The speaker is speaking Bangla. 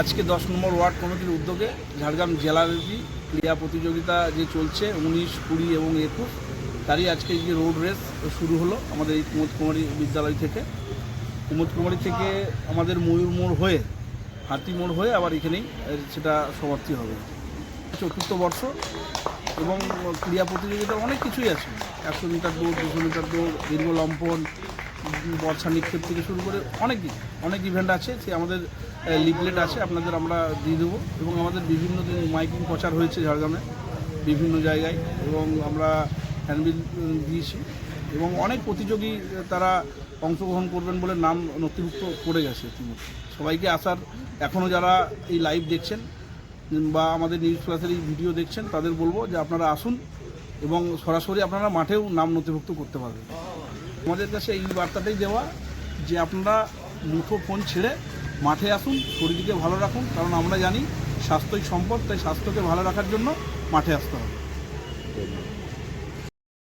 আজকে দশ নম্বর ওয়ার্ড কমিটির উদ্যোগে ঝাড়গ্রাম জেলাব্যাপী ক্রীড়া প্রতিযোগিতা যে চলছে, উনিশ, কুড়ি এবং একুশ, তারই আজকে যে রোড রেস শুরু হলো আমাদের এই কুমোদ কুমারী বিদ্যালয় থেকে। কুমোদ কুমারী থেকে আমাদের ময়ূর মোড় হয়ে, হাতি মোড় হয়ে আবার এখানেই সেটা সমাপ্তি হবে। চতুর্থ বর্ষ এবং ক্রীড়া প্রতিযোগিতা অনেক কিছুই আছে। একশো মিটার দৌড়, দুশো মিটার দৌড়, দীর্ঘ লম্পন বর্ষা নিক্ষেপ থেকে শুরু করে অনেক অনেক ইভেন্ট আছে, সে আমাদের লিফলেট আছে, আপনাদের আমরা দিয়ে দেবো। এবং আমাদের বিভিন্ন দিন মাইকিং প্রচার হয়েছে ঝাড়গ্রামে, বিভিন্ন জায়গায়, এবং আমরা হ্যান্ডবিল দিয়েছি। এবং অনেক প্রতিযোগী তারা অংশগ্রহণ করবেন বলে নাম নথিভুক্ত করে গেছে ইতিমধ্যে। সবাইকে আসার এখনও যারা এই লাইভ দেখছেন বা আমাদের নিউজ প্লাসের এই ভিডিও দেখছেন, তাদের বলব যে আপনারা আসুন এবং সরাসরি আপনারা মাঠেও নাম নথিভুক্ত করতে পারবেন। আমাদের কাছে এই বার্তাটাই দেওয়া যে আপনারা মুঠো ফোন ছেড়ে মাঠে আসুন শরীরকে ভালো রাখুন, কারণ আমরা জানি স্বাস্থ্যই সম্পদ, তাই স্বাস্থ্যকে ভালো রাখার জন্য মাঠে আসতে হবে।